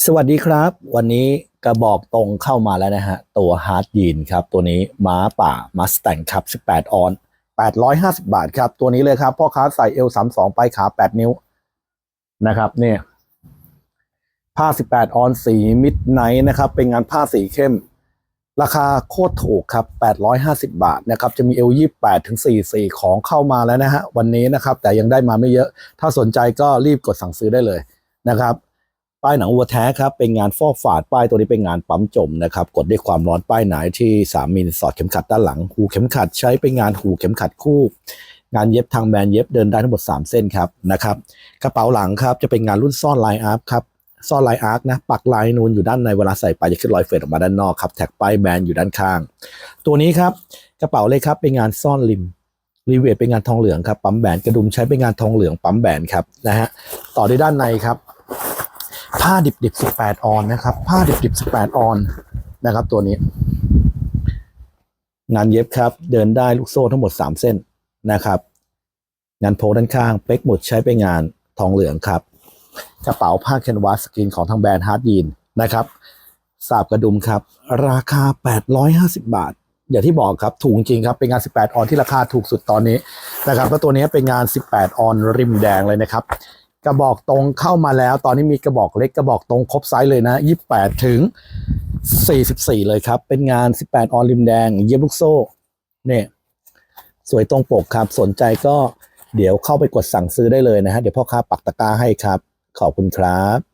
สวัสดีครับ วันนี้กระบอกตรงเข้ามาแล้วนะฮะ ตัวฮาร์ดยีนครับ ตัวนี้ม้าป่ามัสแตงครับ 18 ออน 850 บาทครับ ตัวนี้เลยครับพ่อค้าใส่เอล32 ไปขา 8 นิ้วนะครับเนี่ยผ้า 18 ออนสีมิดไนท์นะครับ เป็นงานผ้าสีเข้ม ราคาโคตรถูกครับ 850 บาทนะครับ จะมีเอล28ถึง44 ของเข้ามาแล้วนะฮะ วันนี้นะครับ แต่ยังได้มาไม่เยอะ ถ้าสนใจก็รีบกดสั่งซื้อได้เลยนะครับ ป้ายหนังวัวแท้ครับเป็นงานฟอกฝาดป้ายตัวนี้เป็นงานปั๊มจมนะครับกดด้วยความร้อนป้ายหนาที่3มิลสอดเข็มขัดด้านหลัง หูเข็มขัดใช้เป็นงานหูเข็มขัดคู่ งานเย็บทางแบรนด์เย็บเดินได้ทั้งหมด 3 เส้นครับนะครับกระเป๋าหลังครับจะเป็นงานรุ่นซ่อนลายอาร์คครับซ่อนลายอาร์คนะปักลายนูนอยู่ด้านในเวลาใส่ไปจะขึ้นรอยเฟดออกมาด้านนอกครับแท็กป้ายแบรนด์อยู่ด้านข้าง ตัวนี้ครับกระเป๋าเลยครับเป็นงานซ่อนริมรีเวทเป็นงานทองเหลืองครับปั๊มแบนกระดุมใช้เป็นงานทองเหลืองปั๊มแบนครับนะฮะต่อด้วยด้านในครับ ผ้าดิบดิบ18ออนนะครับ ผ้าดิบดิบ18ออนนะครับ ตัวนี้ งานเย็บครับ เดินได้ลูกโซ่ทั้งหมด3เส้นนะครับ งานโพด้านข้างเป๊กหมุดใช้เป็นงานทองเหลืองครับ กระเป๋าผ้าแคนวาสสกรีนของทางแบรนด์ฮาร์ดยีนนะครับสาบกระดุมครับ ราคา 850 บาท อย่างที่บอกครับถูกจริงครับ เป็นงาน 18 ออนที่ราคาถูกสุดตอนนี้นะครับแล้วตัวนี้เป็นงาน 18 ออนริมแดงเลยนะครับ กระบอกตรงเข้ามาแล้ว ตอนนี้มีกระบอกเล็กกระบอกตรงครบไซส์เลยนะ28ถึง44 เลยครับ เป็นงาน 18 ออนริมแดง เย็บลูกโซ่เนี่ยสวยตรงปกครับ สนใจก็เดี๋ยวเข้าไปกดสั่งซื้อได้เลยนะฮะ เดี๋ยวพ่อค้าปักตะกร้าให้ครับ ขอบคุณครับ